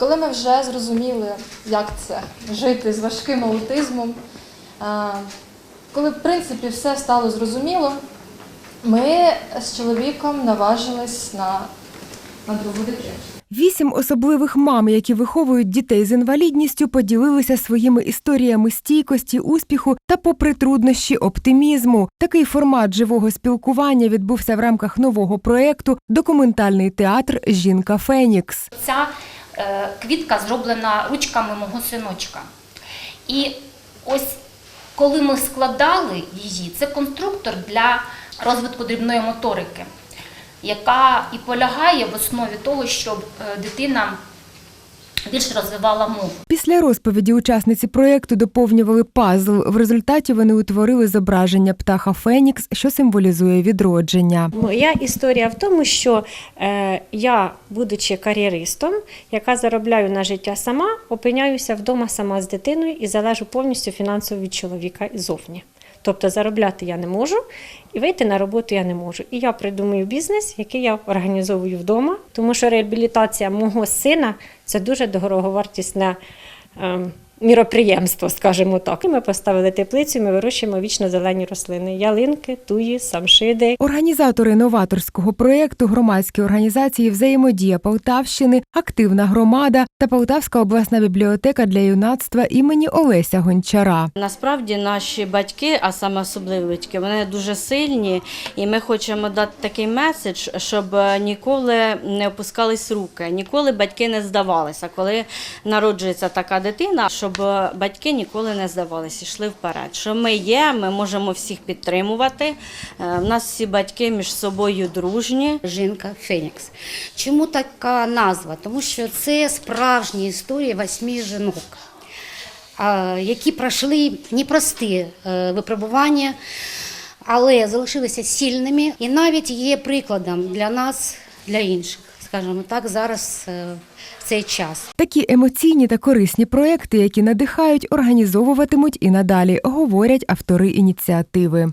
Коли ми вже зрозуміли, як це жити з важким аутизмом, коли в принципі все стало зрозуміло, ми з чоловіком наважились на, на другу дитину. Вісім особливих мам, які виховують дітей з інвалідністю, поділилися своїми історіями стійкості, успіху та, попри труднощі, оптимізму. Такий формат живого спілкування відбувся в рамках нового проєкту Документальний театр Жінка Фенікс. Ця квітка зроблена ручками мого синочка. І ось коли ми складали її, це конструктор для розвитку дрібної моторики, яка і полягає в основі того, щоб е, дитина більше розвивала мову. Після розповіді учасниці проєкту доповнювали пазл. В результаті вони утворили зображення птаха Фенікс, що символізує відродження. Моя історія в тому, що е, я, будучи кар'єристом, яка заробляю на життя сама, опиняюся вдома сама з дитиною і залежу повністю фінансово від чоловіка зовні. Тобто заробляти я не можу і вийти на роботу я не можу. І я придумую бізнес, який я організовую вдома, тому що реабілітація мого сина це дуже дороговартісне. Міроприємство, скажімо так. І ми поставили теплицю, ми вирощуємо вічно зелені рослини: ялинки, туї, самшиди, Організатори новаторського проєкту громадські організації Взаємодія Полтавщини, Активна громада та Полтавська обласна бібліотека для юнацтва імені Олеся Гончара. Насправді наші батьки, а саме особливі батьки, вони дуже сильні, і ми хочемо дати такий меседж, щоб е, ніколи не опускались руки, ніколи батьки не здавалися. Коли народжується така дитина, щоб е, батьки ніколи не здавалися, йшли вперед. Що ми є, ми можемо всіх підтримувати. Е, У нас всі батьки між собою дружні. Жінка Фенікс. Чому така назва? Тому що це справжні історії восьми жінок, які пройшли непрості е, випробування, але залишилися сильними і навіть є прикладом для нас, для інших, скажімо так, зараз е, цей час. Такі емоційні та корисні проекти, які надихають, організовуватимуть і надалі, говорять автори ініціативи.